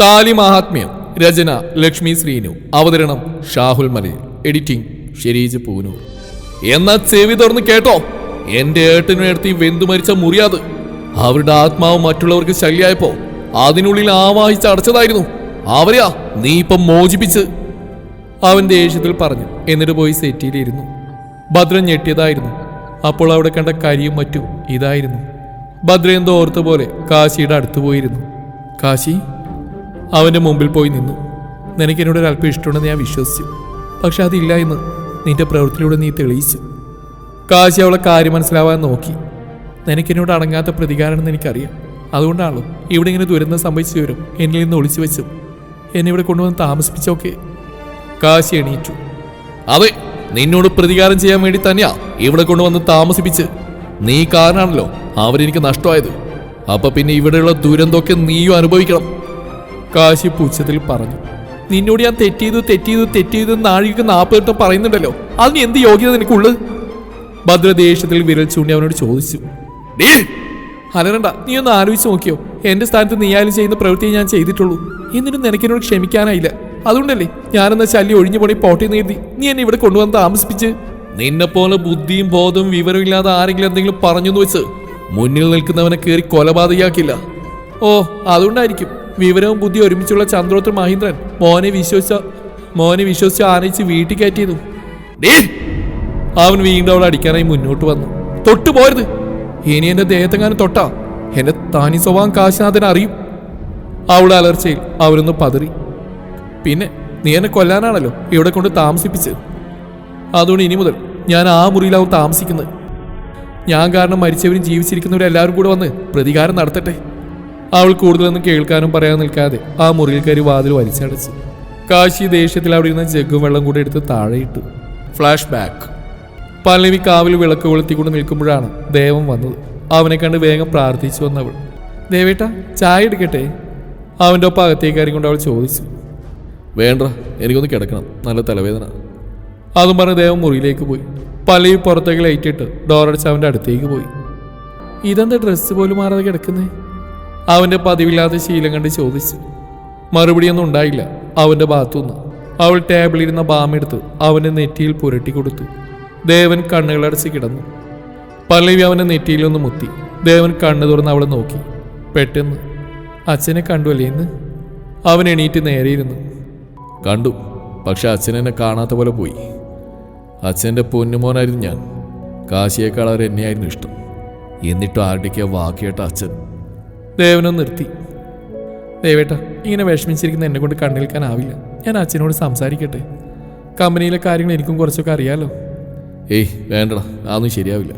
താലി മഹാത്മ്യം രചന ലക്ഷ്മി ശ്രീനു അവതരണം ഷാഹുൽ മലയിൽ എഡിറ്റിംഗ് ഷെരീജ് പൂനൂർ. എന്നാ ചെവി തുറന്ന് കേട്ടോ എന്റെ ഏട്ടനെടുത്ത് ഈ വെന്തു മരിച്ച മുറിയാത്. അവരുടെ ആത്മാവ് മറ്റുള്ളവർക്ക് ശല്യായപ്പോ അതിനുള്ളിൽ ആവാഹിച്ച് അടച്ചതായിരുന്നു. അവരെയാ നീ ഇപ്പം മോചിപ്പിച്ച്. അവൻ ദേഷ്യത്തിൽ പറഞ്ഞു എന്നിട്ട് പോയി സെറ്റിയിലിരുന്നു. ഭദ്രൻ ഞെട്ടിയതായിരുന്നു. അപ്പോൾ അവിടെ കണ്ട കരിയും മറ്റും ഇതായിരുന്നു. ഭദ്ര എന്തോ ഓർത്ത പോലെ കാശിയുടെ അടുത്ത് പോയിരുന്നു. കാശി? അവന്റെ മുമ്പിൽ പോയി നിന്നു. നിനക്ക് എന്നോട് ഒരു അല്പം ഇഷ്ടമുണ്ടെന്ന് ഞാൻ വിശ്വസിച്ചു. പക്ഷെ അതില്ല എന്ന് നിന്റെ പ്രവൃത്തിയിലൂടെ നീ തെളിയിച്ചു. കാശി അവളെ കാര്യം മനസ്സിലാവാൻ നോക്കി. നിനക്ക് എന്നോട് അടങ്ങാത്ത പ്രതികാരമെന്ന് എനിക്കറിയാം. അതുകൊണ്ടാണല്ലോ ഇവിടെ ഇങ്ങനെ ദുരന്തം സംഭവിച്ചു വരും. എന്നിൽ നിന്ന് ഒളിച്ചു വെച്ചു. എന്നെ ഇവിടെ കൊണ്ടുവന്ന് താമസിപ്പിച്ചൊക്കെ. കാശി എണീറ്റു. അതെ നിന്നോട് പ്രതികാരം ചെയ്യാൻ വേണ്ടി തന്നെയാ ഇവിടെ കൊണ്ടുവന്ന് താമസിപ്പിച്ച്. നീ കാരണാണല്ലോ അവരെനിക്ക് നഷ്ടമായത്. അപ്പൊ പിന്നെ ഇവിടെയുള്ള ദുരന്തമൊക്കെ നീയും അനുഭവിക്കണം. കാശി പുച്ഛത്തിൽ പറഞ്ഞു. നിന്നോട് ഞാൻ തെറ്റെയ്തു തെറ്റെയ്തു തെറ്റെയ്തു നാഴിക നാൽപ്പത്തെട്ടും പറയുന്നുണ്ടല്ലോ. അതിന് എന്ത് യോഗ്യത നിനക്കുള്ളത്? ഭദ്രദേഷ്യത്തിൽ വിരൽ ചൂണ്ടി അവനോട് ചോദിച്ചു. "ഡീ, അലരണ്ട നീ ഒന്ന് ആലോചിച്ച് നോക്കിയോ. എന്റെ സ്ഥാനത്ത് നീ ആയാലും ചെയ്യുന്ന പ്രവൃത്തിയെ ഞാൻ ചെയ്തിട്ടുള്ളൂ. എന്നിട്ടും നിനക്കെന്നോട് ക്ഷമിക്കാനായില്ല. അതുകൊണ്ടല്ലേ ഞാനെന്ന ശല്യം ഒഴിഞ്ഞു പോണി പോട്ടി നേടി നീ എന്നെ ഇവിടെ കൊണ്ടുവന്ന് താമസിപ്പിച്ച്? നിന്നെ പോലെ ബുദ്ധിയും ബോധവും വിവരവും ഇല്ലാതെ ആരെങ്കിലും എന്തെങ്കിലും പറഞ്ഞു വെച്ച് മുന്നിൽ നിൽക്കുന്നവനെ കയറി കൊലപാതകയാക്കില്ല. ഓ അതുകൊണ്ടായിരിക്കും. വിവരവും ബുദ്ധി ഒരുമിച്ചുള്ള ചന്ദ്രോത്ര മഹീന്ദ്രൻ മോനെ വിശ്വസിച്ച മോനെ വിശ്വസിച്ച് ആനയിച്ച് വീട്ടിൽ കയറ്റിയതു അവൻ വീണ്ടും അവളെ അടിക്കാനായി മുന്നോട്ട് വന്നു. തൊട്ടു പോരുത്. ഇനി എന്റെ ദേഹത്തെങ്ങാനും തൊട്ടാ? എന്റെ താനി സ്വഭാവം കാശിനാഥൻ അറിയും. അവളുടെ അലർച്ചയിൽ അവരൊന്ന് പതറി. പിന്നെ നീ എന്നെ കൊല്ലാനാണല്ലോ ഇവിടെ കൊണ്ട് താമസിപ്പിച്ചത്. അതുകൊണ്ട് ഇനി മുതൽ ഞാൻ ആ മുറിയിലാവും താമസിക്കുന്നത്. ഞാൻ കാരണം മരിച്ചവരും ജീവിച്ചിരിക്കുന്നവരും എല്ലാവരും കൂടെ വന്ന് പ്രതികാരം നടത്തട്ടെ. അവൾ കൂടുതലൊന്നും കേൾക്കാനും പറയാൻ നിൽക്കാതെ ആ മുറിയിൽ കയറി വാതിൽ വലിച്ചടച്ചു. കാശി ദേഷ്യത്തിൽ അവിടെ ഇരുന്ന ജഗ്ഗും വെള്ളം കൂടെ എടുത്ത് താഴെയിട്ടു ഫ്ലാഷ് ബാക്ക് പല്ലവി കാവിൽ വിളക്ക് കൊളുത്തിക്കൊണ്ട് നിൽക്കുമ്പോഴാണ് ദേവം വന്നത്. അവനെ കണ്ട് വേഗം പ്രാർത്ഥിച്ചു വന്നവൾ. ദേവേട്ട ചായ എടുക്കട്ടെ? അവന്റെ ഒപ്പം അകത്തേക്ക് കയറി കൊണ്ട് അവൾ ചോദിച്ചു. വേണ്ട എനിക്കൊന്ന് കിടക്കണം. നല്ല തലവേദന. അതും പറഞ്ഞ് ദേവം മുറിയിലേക്ക് പോയി. പല്ലവി പുറത്തേക്ക് ലൈറ്റിട്ട് ഡോറടിച്ച് അവന്റെ അടുത്തേക്ക് പോയി. ഇതെന്താ ഡ്രസ്സ് പോലും മാറാതെ കിടക്കുന്നേ? അവന്റെ പതിവില്ലാത്ത ശീലം കണ്ട് ചോദിച്ചു. മറുപടിയൊന്നും ഉണ്ടായില്ല. അവന്റെ ഭാഗത്തുനിന്ന് അവൾ ടേബിളിരുന്ന ബാമെടുത്ത് അവന്റെ നെറ്റിയിൽ പുരട്ടി കൊടുത്തു. ദേവൻ കണ്ണുകളടച്ച് കിടന്നു. പല്ലവി അവന്റെ നെറ്റിയിലൊന്ന് മുത്തി. ദേവൻ കണ്ണു തുറന്ന് അവളെ നോക്കി. പെട്ടെന്ന് അച്ഛനെ കണ്ടു അല്ലേ ഇന്ന്? അവൻ എണീറ്റ് നേരെയിരുന്നു കണ്ടു. പക്ഷെ അച്ഛനെന്നെ കാണാത്ത പോലെ പോയി. അച്ഛന്റെ പൊന്നുമോനായിരുന്നു ഞാൻ. കാശിയേക്കാൾ അവർ എന്നെയായിരുന്നു ഇഷ്ടം. എന്നിട്ടും ആരുടെയൊക്കെ വാക്കിയേട്ട അച്ഛൻ. ദേവനും നിർത്തി. ദേവേട്ട ഇങ്ങനെ വിഷമിച്ചിരിക്കുന്ന എന്നെ കൊണ്ട് കണ്ണിൽക്കാനാവില്ല ഞാൻ അച്ഛനോട് സംസാരിക്കട്ടെ. കമ്പനിയിലെ കാര്യങ്ങൾ എനിക്കും കുറച്ചൊക്കെ അറിയാലോ. ഏയ് വേണ്ടടാ അതൊന്നും ശരിയാവില്ല.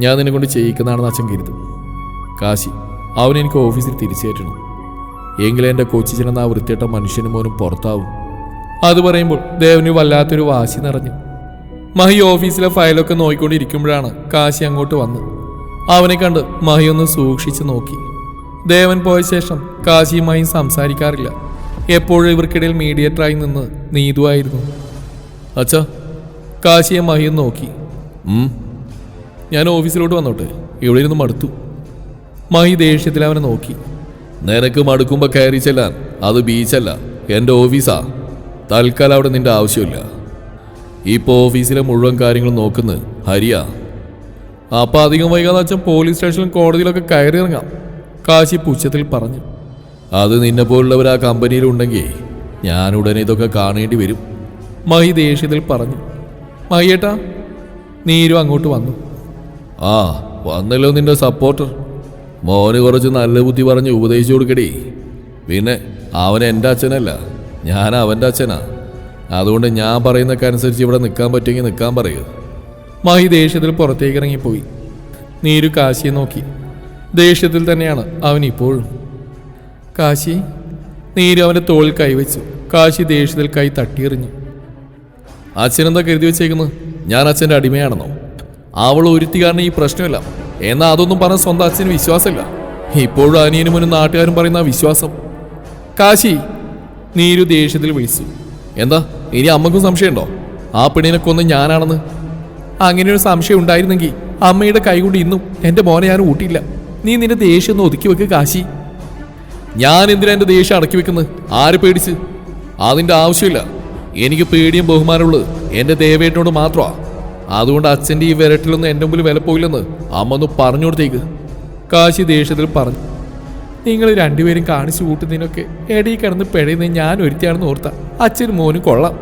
ഞാൻ നിന്നെ കൊണ്ട് ചെയ്യിക്കുന്നതാണെന്ന് അച്ഛൻ കരുതും. കാശി അവൻ എനിക്ക് ഓഫീസിൽ തിരിച്ചേറ്റണം എങ്കിലും എന്റെ കൊച്ചിച്ചനെന്ന ആ വൃത്തിയിട്ട മനുഷ്യനും മോനും പുറത്താവും. അത് പറയുമ്പോൾ ദേവന് വല്ലാത്തൊരു വാശി നിറഞ്ഞു. മഹി ഓഫീസിലെ ഫയലൊക്കെ നോക്കിക്കൊണ്ടിരിക്കുമ്പോഴാണ് കാശി അങ്ങോട്ട് വന്ന്. അവനെ കണ്ട് മഹി ഒന്ന് സൂക്ഷിച്ചു നോക്കി. ദേവൻ പോയ ശേഷം കാശിയുമായും സംസാരിക്കാറില്ല. എപ്പോഴും ഇവർക്കിടയിൽ മീഡിയേറ്ററായി നിന്ന് നീതുവായിരുന്നു അച്ഛാ കാശിയെ മഹിയും നോക്കി. ഞാൻ ഓഫീസിലോട്ട് വന്നോട്ടെ. ഇവിടെ ഇരുന്ന് മടുത്തു. മഹി ദേഷ്യത്തിൽ അവനെ നോക്കി. നിനക്ക് മടുക്കുമ്പോൾ കയറി ചെല്ലാൻ. അത് ബീച്ചല്ല. എന്റെ ഓഫീസാ. തൽക്കാലം അവിടെ നിന്റെ ആവശ്യമില്ല. ഇപ്പോൾ ഓഫീസിലെ മുഴുവൻ കാര്യങ്ങളും നോക്കുന്നത് ഹരിയാ. അപ്പം അധികം വൈകാതെ അച്ഛൻ പോലീസ് സ്റ്റേഷനിലും കോടതിയിലൊക്കെ കയറി ഇറങ്ങാം കാശി പുച്ഛത്തിൽ പറഞ്ഞു അത് നിന്നെ പോലുള്ളവർ ആ കമ്പനിയിലുണ്ടെങ്കിൽ ഞാൻ ഉടനെ ഇതൊക്കെ കാണേണ്ടി വരും. മഹി ദേഷ്യത്തിൽ പറഞ്ഞു മഹിയേട്ടാ നീരു അങ്ങോട്ട് വന്നു. ആ വന്നല്ലോ നിന്റെ സപ്പോർട്ടർ. മോന് കുറച്ച് നല്ല ബുദ്ധി പറഞ്ഞ് ഉപദേശിച്ചു കൊടുക്കടി. പിന്നെ അവൻ എന്റെ അച്ഛനല്ല ഞാൻ അവന്റെ അച്ഛനാ. അതുകൊണ്ട് ഞാൻ പറയുന്നൊക്കെ അനുസരിച്ച് ഇവിടെ നിൽക്കാൻ പറ്റുമെങ്കിൽ നിൽക്കാൻ പറയൂ. മഹി ദേഷ്യത്തിൽ പുറത്തേക്ക് ഇറങ്ങിപ്പോയി. നീരു കാശിയെ നോക്കി. ദേഷ്യത്തിൽ തന്നെയാണ് അവൻ ഇപ്പോഴും. കാശി നീരു അവന്റെ തോളിൽ കൈവച്ചു. കാശി ദേഷ്യത്തിൽ കൈ തട്ടിയെറിഞ്ഞു. അച്ഛനെന്താ കരുതി വെച്ചേക്കുന്നത് ഞാൻ അച്ഛന്റെ അടിമയാണെന്നോ? അവൾ ഒരുത്തി കാരണം ഈ പ്രശ്നമില്ല. എന്നാൽ അതൊന്നും പറഞ്ഞ സ്വന്തം അച്ഛന് വിശ്വാസമില്ല. ഇപ്പോഴും അനിയനും മുന്നും നാട്ടുകാരും പറയുന്ന വിശ്വാസം. കാശി നീരു ദേഷ്യത്തിൽ വിളിച്ചു. എന്താ ഇനി അമ്മക്കും സംശയമുണ്ടോ? ആ പെണ്ണിനെ കൊന്ന് ഞാനാണെന്ന്? അങ്ങനെ ഒരു സംശയം ഉണ്ടായിരുന്നെങ്കിൽ അമ്മയുടെ കൈകൊണ്ട് ഇന്നും എന്റെ മോനെ ഞാൻ ഊട്ടിയില്ല. നീ നിന്റെ ദേഷ്യം ഒന്ന് ഒതുക്കി വെക്ക് കാശി. ഞാൻ എന്തിനാ എന്റെ ദേഷ്യം അടക്കി വെക്കുന്നത്? ആര് പേടിച്ച്? അതിന്റെ ആവശ്യമില്ല. എനിക്ക് പേടിയും ബഹുമാനമുള്ളത് എന്റെ ദേവേട്ടനോട് മാത്രമാ. അതുകൊണ്ട് അച്ഛന്റെ ഈ വിരട്ടിലൊന്നും എന്റെ മുമ്പിൽ വില പോയില്ലെന്ന് അമ്മ ഒന്ന് പറഞ്ഞു കൊടുത്തേക്ക്. കാശി ദേഷ്യത്തിൽ പറഞ്ഞു. നിങ്ങൾ രണ്ടുപേരും കാണിച്ചു കൂട്ടുന്നതിനൊക്കെ എടയിൽ കിടന്ന് പിഴയുന്ന ഞാൻ ഒരുത്തിയാണെന്ന് ഓർത്ത അച്ഛനും മോനും കൊള്ളാം.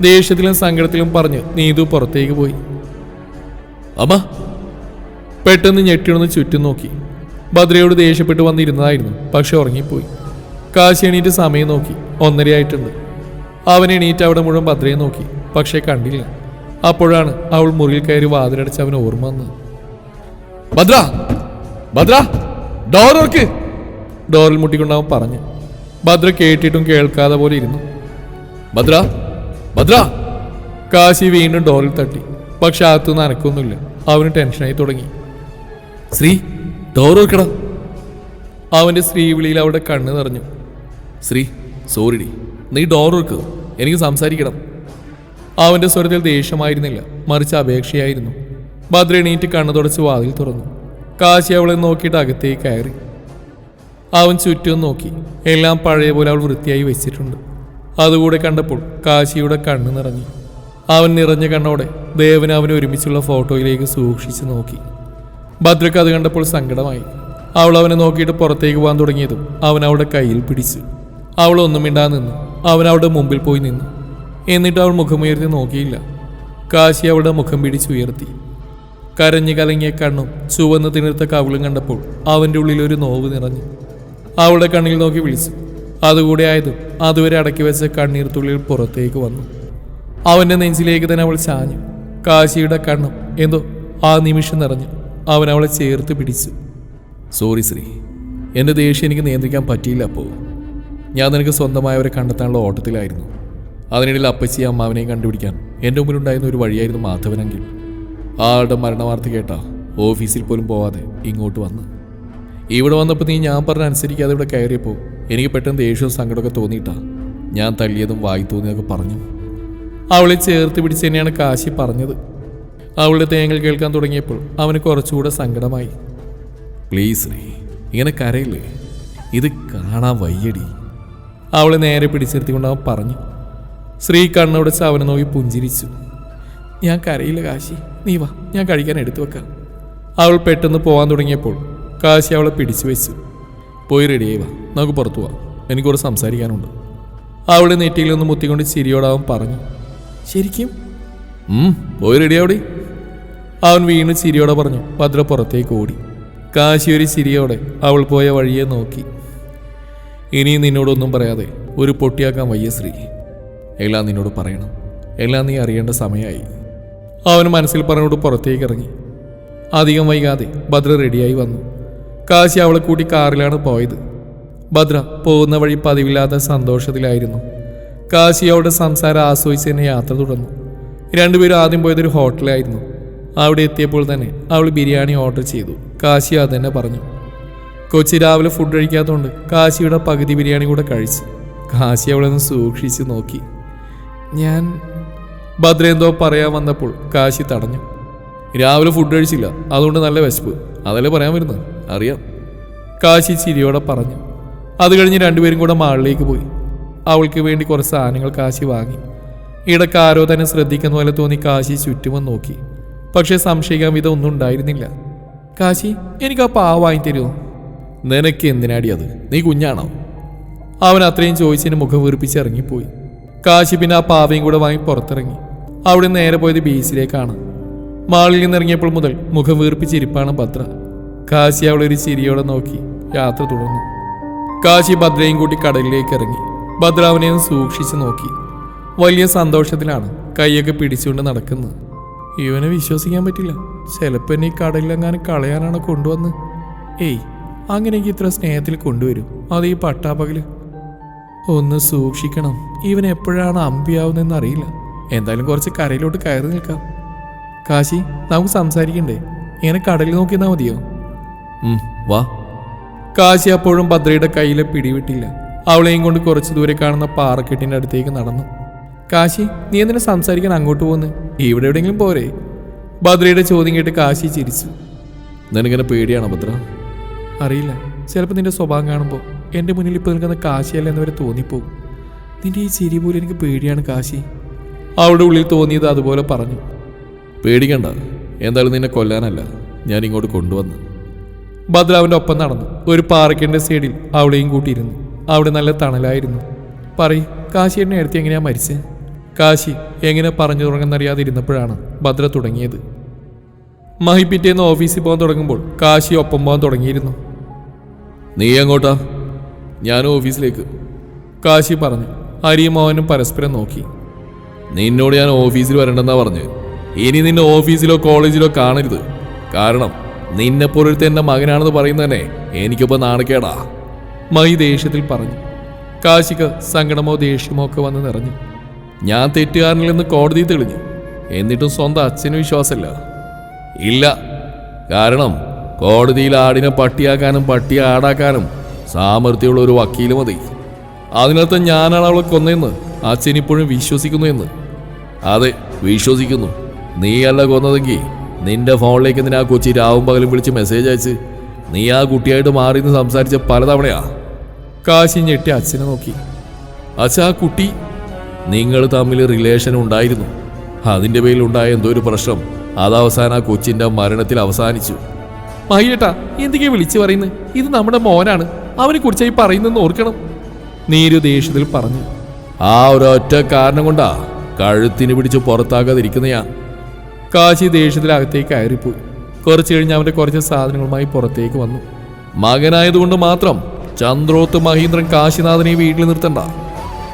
ദേഷ്യത്തിലും സങ്കടത്തിലും പറഞ്ഞ് നീതു പുറത്തേക്ക് പോയി. അമ്മ പെട്ടെന്ന് ഞെട്ടിയൊന്ന് ചുറ്റും നോക്കി. ഭദ്രയോട് ദേഷ്യപ്പെട്ട് വന്നിരുന്നതായിരുന്നു പക്ഷെ ഉറങ്ങിപ്പോയി. കാശി എണീറ്റ് സമയം നോക്കി ഒന്നരയായിട്ടുണ്ട്. അവൻ എണീറ്റ് അവിടെ മുഴുവൻ ഭദ്രയെ നോക്കി പക്ഷേ കണ്ടില്ല. അപ്പോഴാണ് അവൾ മുറിയിൽ കയറി വാതിലടച്ച് അവന് ഓർമ്മ വന്നത്. ഭദ്ര! ഭദ്ര! ഡോർ ഓർക്ക് ഡോറിൽ മുട്ടിക്കൊണ്ട് അവൻ പറഞ്ഞു. ഭദ്ര കേട്ടിട്ടും കേൾക്കാതെ പോലെ ഇരുന്നു. ഭദ്ര! ഭദ്ര! കാശി വീണ്ടും ഡോറിൽ തട്ടി പക്ഷെ അകത്തുനിന്ന് അനക്കൊന്നുമില്ല. അവന് ടെൻഷനായി തുടങ്ങി. ശ്രീ ഡോർ അവന്റെ സ്ത്രീ വിളിയിൽ അവിടെ കണ്ണ് നിറഞ്ഞു. ശ്രീ സോറിഡി നീ ഡോറോക്ക് എനിക്ക് സംസാരിക്കണം. അവന്റെ സ്വരത്തിൽ ദേഷ്യമായിരുന്നില്ല. മറിച്ച് അപേക്ഷയായിരുന്നു. ഭദ്ര എണീറ്റ് കണ്ണു തുടച്ച് വാതിൽ തുറന്നു. കാശി അവളെ നോക്കിയിട്ട് അകത്തേക്ക് കയറി. അവൻ ചുറ്റും നോക്കി. എല്ലാം പഴയ പോലെ അവൾ വൃത്തിയായി വെച്ചിട്ടുണ്ട്. അതുകൂടെ കണ്ടപ്പോൾ കാശിയുടെ കണ്ണ് നിറഞ്ഞു. അവൻ നിറഞ്ഞ കണ്ണോടെ ദേവൻ അവനെ ഒരുമിച്ചുള്ള ഫോട്ടോയിലേക്ക് സൂക്ഷിച്ചു നോക്കി. ഭദ്രക്ക് അത് കണ്ടപ്പോൾ സങ്കടമായി. അവൾ അവനെ നോക്കിയിട്ട് പുറത്തേക്ക് പോകാൻ തുടങ്ങിയതും അവൻ അവളുടെ കയ്യിൽ പിടിച്ചു. അവൾ ഒന്നും മിണ്ടാതെ നിന്നു. അവൻ അവളുടെ മുമ്പിൽ പോയി നിന്നു. എന്നിട്ട് അവൾ മുഖമുയർത്തി നോക്കിയില്ല. കാശി അവളുടെ മുഖം പിടിച്ചുയർത്തി കരഞ്ഞു കലങ്ങിയ കണ്ണും ചുവന്ന് തിണർത്ത കവിളും കണ്ടപ്പോൾ അവന്റെ ഉള്ളിൽ ഒരു നോവ് നിറഞ്ഞു. അവളുടെ കണ്ണിൽ നോക്കി വിളിച്ചു. അതുകൂടെ ആയതും അതുവരെ അടക്കി വെച്ച കണ്ണീർ തുള്ളിൽ പുറത്തേക്ക് വന്നു. അവന്റെ നെഞ്ചിലേക്ക് തന്നെ അവൾ ചാഞ്ഞു. കാശിയുടെ കണ്ണും എന്തോ ആ നിമിഷം നിറഞ്ഞു. അവൻ അവളെ ചേർത്ത് പിടിച്ചു. സോറി ശ്രീ എന്റെ ദേഷ്യം എനിക്ക് നിയന്ത്രിക്കാൻ പറ്റിയില്ല അപ്പോൾ ഞാൻ നിനക്ക് സ്വന്തമായവരെ കണ്ടെത്താനുള്ള ഓട്ടത്തിലായിരുന്നു. അതിനിടയിൽ അപ്പച്ചി അമ്മാവനെയും കണ്ടുപിടിക്കാൻ എന്റെ മുമ്പിലുണ്ടായിരുന്ന ഒരു വഴിയായിരുന്നു മാധവനെങ്കിൽ. ആളുടെ മരണവാർത്ത കേട്ടാ ഓഫീസിൽ പോലും പോവാതെ ഇങ്ങോട്ട് വന്ന്. ഇവിടെ വന്നപ്പോൾ നീ ഞാൻ പറഞ്ഞ അനുസരിക്കാതെ ഇവിടെ കയറിയപ്പോൾ എനിക്ക് പെട്ടെന്ന് ദേഷ്യവും സങ്കടമൊക്കെ തോന്നിയിട്ടാ ഞാൻ തള്ളിയതും വായി തോന്നിയതൊക്കെ പറഞ്ഞു. അവളെ ചേർത്ത് പിടിച്ച് തന്നെയാണ് കാശി പറഞ്ഞത്. അവളുടെ തേങ്ങൽ കേൾക്കാൻ തുടങ്ങിയപ്പോൾ അവന് കുറച്ചുകൂടെ സങ്കടമായി. പ്ലീസ് നീ ഇങ്ങനെ കരയില്ലേ? ഇത് കാണാൻ വയ്യടി. അവളെ നേരെ പിടിച്ചിരുത്തിക്കൊണ്ട് അവൻ പറഞ്ഞു. ശ്രീ കണ്ണവിടെ അവനെ നോക്കി പുഞ്ചിരിച്ചു. ഞാൻ കരയില്ല കാശി. നീ വാ ഞാൻ കഴിക്കാൻ എടുത്തു വെക്കാം. അവൾ പെട്ടെന്ന് പോകാൻ തുടങ്ങിയപ്പോൾ കാശി അവളെ പിടിച്ചു വെച്ചു. പോയി റെഡിയായി വാ നമുക്ക് പുറത്തു പോവാം. എനിക്കൊരു സംസാരിക്കാനുണ്ട്. അവളെ നെറ്റിയിൽ നിന്ന് മുത്തിക്കൊണ്ട് ചിരിയോടാവൻ പറഞ്ഞു. ശരിക്കും? പോയി റെഡിയാവടി അവൻ വീണ് ചിരിയോടെ പറഞ്ഞു ഭദ്ര പുറത്തേക്ക് ഓടി. കാശി ഒരു ചിരിയോടെ അവൾ പോയ വഴിയെ നോക്കി. ഇനി നിന്നോടൊന്നും പറയാതെ ഒരു പൊട്ടിയാക്കാൻ വയ്യ ശ്രീ എല്ലാം നിന്നോട് പറയണം. എല്ലാം നീ അറിയേണ്ട സമയമായി അവൻ മനസ്സിൽ പറഞ്ഞോട് പുറത്തേക്ക് ഇറങ്ങി. അധികം വൈകാതെ ഭദ്ര റെഡിയായി വന്നു. കാശി അവളെ കൂട്ടി കാറിലാണ് പോയത്. ഭദ്ര പോകുന്ന വഴി പതിവില്ലാത്ത സന്തോഷത്തിലായിരുന്നു. കാശി അവളുടെ സംസാരം ആസ്വദിച്ച് തന്നെ യാത്ര തുടർന്നു. രണ്ടുപേരും ആദ്യം പോയതൊരു ഹോട്ടലായിരുന്നു അവിടെ എത്തിയപ്പോൾ തന്നെ അവൾ ബിരിയാണി ഓർഡർ ചെയ്തു. കാശി അത് തന്നെ പറഞ്ഞു. കൊച്ചി രാവിലെ ഫുഡ് കഴിക്കാത്തതുകൊണ്ട് കാശിയുടെ പകുതി ബിരിയാണി കൂടെ കഴിച്ചു. കാശി അവളെ ഒന്ന് സൂക്ഷിച്ച് നോക്കി. ഞാൻ ഭദ്രയെന്തോ പറയാൻ വന്നപ്പോൾ കാശി തടഞ്ഞു. രാവിലെ ഫുഡ് കഴിച്ചില്ല. അതുകൊണ്ട് നല്ല വിശപ്പ്. അതല്ലേ പറയാൻ വരുന്നത്? അറിയാം. കാശി ചിരിയോടെ പറഞ്ഞു. അത് കഴിഞ്ഞ് രണ്ടുപേരും കൂടെ മാളിലേക്ക് പോയി. അവൾക്ക് വേണ്ടി കുറച്ച് സാധനങ്ങൾ കാശി വാങ്ങി. ഇടയ്ക്ക് ആരോ തന്നെ ശ്രദ്ധിക്കുന്ന പോലെ തോന്നി കാശി ചുറ്റുമെന്ന് നോക്കി. പക്ഷെ സംശയിക്കാൻ വിധം ഒന്നും ഉണ്ടായിരുന്നില്ല. കാശി എനിക്ക് ആ പാവ വാങ്ങി തരുമോ നിനക്ക് എന്തിനാടി അത്? നീ കുഞ്ഞാണോ? അവൻ അത്രയും ചോദിച്ചതിന് മുഖം വീർപ്പിച്ച് ഇറങ്ങിപ്പോയി. കാശി പിന്നെ ആ പാവയും കൂടെ വാങ്ങി പുറത്തിറങ്ങി. അവിടെ നേരെ പോയത് ബീച്ചിലേക്കാണ്. മാളിൽ നിന്നിറങ്ങിയപ്പോൾ മുതൽ മുഖം വീർപ്പിച്ചിരിപ്പാണ് ഭദ്ര. കാശി അവളെ ഒരു ചിരിയോടെ നോക്കി യാത്ര തുടർന്നു. കാശി ഭദ്രയും കൂട്ടി കടലിലേക്ക് ഇറങ്ങി. ഭദ്ര സൂക്ഷിച്ചു നോക്കി. വലിയ സന്തോഷത്തിലാണ് കൈയൊക്കെ പിടിച്ചുകൊണ്ട് നടക്കുന്നത്. ഇവനെ വിശ്വസിക്കാൻ പറ്റില്ല. ചിലപ്പോൾ എന്നെ ഈ കടലിലെങ്ങാനും കളയാനാണ് കൊണ്ടുവന്ന്. ഏയ് അങ്ങനെ എനിക്ക് ഇത്ര സ്നേഹത്തിൽ കൊണ്ടുവരും. അത് ഈ പട്ടാപകൽ ഒന്ന് സൂക്ഷിക്കണം. ഇവൻ എപ്പോഴാണ് അമ്പിയാവുന്നതെന്ന് അറിയില്ല. എന്തായാലും കുറച്ച് കരയിലോട്ട് കയറി നിൽക്കാം. കാശി നമുക്ക് സംസാരിക്കണ്ടേ? ഇങ്ങനെ കടലിൽ നോക്കിയെന്നാ മതിയോ? വാ. കാശി അപ്പോഴും ഭദ്രയുടെ കയ്യിലെ പിടിവിട്ടില്ല. അവളെയും കൊണ്ട് കുറച്ച് ദൂരെ കാണുന്ന പാറക്കെട്ടിന്റെ അടുത്തേക്ക് നടന്നു. കാശി നീ എന്തിനാ സംസാരിക്കാൻ അങ്ങോട്ട് പോകുന്നു ഇവിടെ എവിടെയെങ്കിലും പോരെ? ഭദ്രയുടെ ചോദ്യം കേട്ട് കാശി ചിരിച്ചു. നിനക്കെന്നെ പേടിയാണോ ഭദ്ര? അറിയില്ല. ചിലപ്പോൾ നിന്റെ സ്വഭാവം കാണുമ്പോൾ എന്റെ മുന്നിൽ ഇപ്പോൾ നിൽക്കുന്ന കാശിയല്ല എന്നവരെ തോന്നിപ്പോകും. നിന്റെ ഈ ചിരി പോലും എനിക്ക് പേടിയാണ് കാശി. അവളുടെ ഉള്ളിൽ തോന്നിയത് അതുപോലെ പറഞ്ഞു. പേടിക്കണ്ട. എന്തായാലും നിന്നെ കൊല്ലാനല്ല. ഞാൻ ഇങ്ങോട്ട് കൊണ്ടുവന്നു. ഭദ്ര അവന്റെ ഒപ്പം നടന്നു. ഒരു പാറയ്ക്കന്റെ സൈഡിൽ അവളെയും കൂട്ടിയിരുന്നു. അവിടെ നല്ല തണലായിരുന്നു. പറയും കാശി എന്നെ എടുത്ത് എങ്ങനെയാ മരിച്ചത് കാശി എങ്ങനെ പറഞ്ഞു തുടങ്ങുന്നറിയാതിരുന്നപ്പോഴാണ് ഭദ്ര തുടങ്ങിയത്. മഹി പിറ്റേന്ന് ഓഫീസിൽ പോകാൻ തുടങ്ങുമ്പോൾ കാശി ഒപ്പം പോകാൻ തുടങ്ങിയിരുന്നു. നീ എങ്ങോട്ടാ? ഞാൻ ഓഫീസിലേക്ക്. കാശി പറഞ്ഞു. ഹരിയും മോഹനും പരസ്പരം നോക്കി. നിന്നോട് ഞാൻ ഓഫീസിൽ വരണ്ടെന്നാ പറഞ്ഞു. ഇനി നിന്നെ ഓഫീസിലോ കോളേജിലോ കാണരുത്. കാരണം നിന്നെ പോലൊരുത്ത എന്റെ മകനാണെന്ന് പറയുന്നതന്നെ എനിക്കിപ്പോ നാണക്കേടാ. മൈ ദേഷ്യത്തിൽ പറഞ്ഞു. കാശിക്ക് സങ്കടമോ ദേഷ്യമോ ഒക്കെ വന്ന് നിറഞ്ഞു. ഞാൻ തെറ്റുകാരനില്ലെന്ന് കോടതി തെളിഞ്ഞു. എന്നിട്ടും സ്വന്തം അച്ഛന് വിശ്വാസമില്ല. ഇല്ല. കാരണം കോടതിയിൽ ആടിനെ പട്ടിയാക്കാനും പട്ടിയെ ആടാക്കാനും സാമർഥ്യമുള്ള ഒരു വക്കീൽ മതി. അതിനകത്ത് ഞാനാണ് അവളെ കൊന്നതെന്ന് അച്ഛൻ ഇപ്പോഴും വിശ്വസിക്കുന്നു എന്ന്. അതെ വിശ്വസിക്കുന്നു. നീയല്ല കൊന്നതെങ്കിൽ നിന്റെ ഫോണിലേക്ക് നിന്നെ ആ കൊച്ചി രാവും പകലും വിളിച്ച് മെസ്സേജ് അയച്ച്? നീ ആ കുട്ടിയായിട്ട് മാറി നിന്ന് സംസാരിച്ച പലതവണയാ? കാശി ഞെട്ടി അച്ഛനെ നോക്കി. അച്ഛാ ആ കുട്ടി നിങ്ങൾ തമ്മിൽ റിലേഷൻ ഉണ്ടായിരുന്നു. അതിന്റെ പേരിൽ ഉണ്ടായ എന്തോ ഒരു പ്രശ്നം അത് അവസാന ആ കൊച്ചിന്റെ മരണത്തിൽ അവസാനിച്ചു. മഹിയേട്ടാ എന്തൊക്കെയാ വിളിച്ചു പറയുന്നു? ഇത് നമ്മുടെ മോനാണ്. അവനെ കുറിച്ചായി പറയുന്നെന്ന് ഓർക്കണം. നീരു ദേഷ്യത്തിൽ പറഞ്ഞു. ആ ഒരൊറ്റ കാരണം കൊണ്ടാ കഴുത്തിന് പിടിച്ച് പുറത്താകാതിരിക്കുന്നയാ. കാശി ദേഷ്യത്തിൽ അകത്തേക്ക് കയറിപ്പോയി. കുറച്ച് കഴിഞ്ഞ് അവന്റെ കുറച്ച് സാധനങ്ങളുമായി പുറത്തേക്ക് വന്നു. മകനായതുകൊണ്ട് മാത്രം ചന്ദ്രോത്ത് മഹീന്ദ്രൻ കാശിനാഥനെ വീട്ടിൽ നിർത്തണ്ട.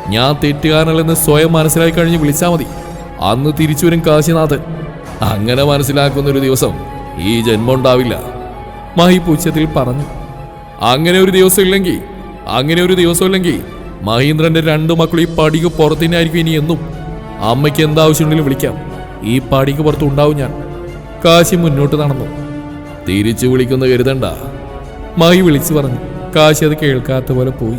ഞാൻ തെറ്റുകാരനല്ലെന്ന് സ്വയം മനസ്സിലായി കഴിഞ്ഞ് വിളിച്ചാൽ മതി. അന്ന് തിരിച്ചു വരും കാശിനാഥൻ. അങ്ങനെ മനസ്സിലാക്കുന്ന ഒരു ദിവസം ഈ ജന്മം ഉണ്ടാവില്ല. മഹി പൂച്ചത്തിൽ പറഞ്ഞു. അങ്ങനെ ഒരു ദിവസം ഇല്ലെങ്കിൽ അങ്ങനെ ഒരു ദിവസം ഇല്ലെങ്കിൽ മഹീന്ദ്രന്റെ രണ്ടു മക്കൾ ഈ പടിക്ക് പുറത്തിനായിരിക്കും ഇനി എന്നും. അമ്മയ്ക്ക് എന്താവശ്യമുണ്ടെങ്കിലും വിളിക്കാം. ഈ പടിക്ക് പുറത്ത് ഉണ്ടാവും ഞാൻ. കാശി മുന്നോട്ട് നടന്നു. തിരിച്ചു വിളിക്കുന്ന കരുതണ്ട. മഹി വിളിച്ചു പറഞ്ഞു. കാശി അത് കേൾക്കാത്ത പോലെ പോയി.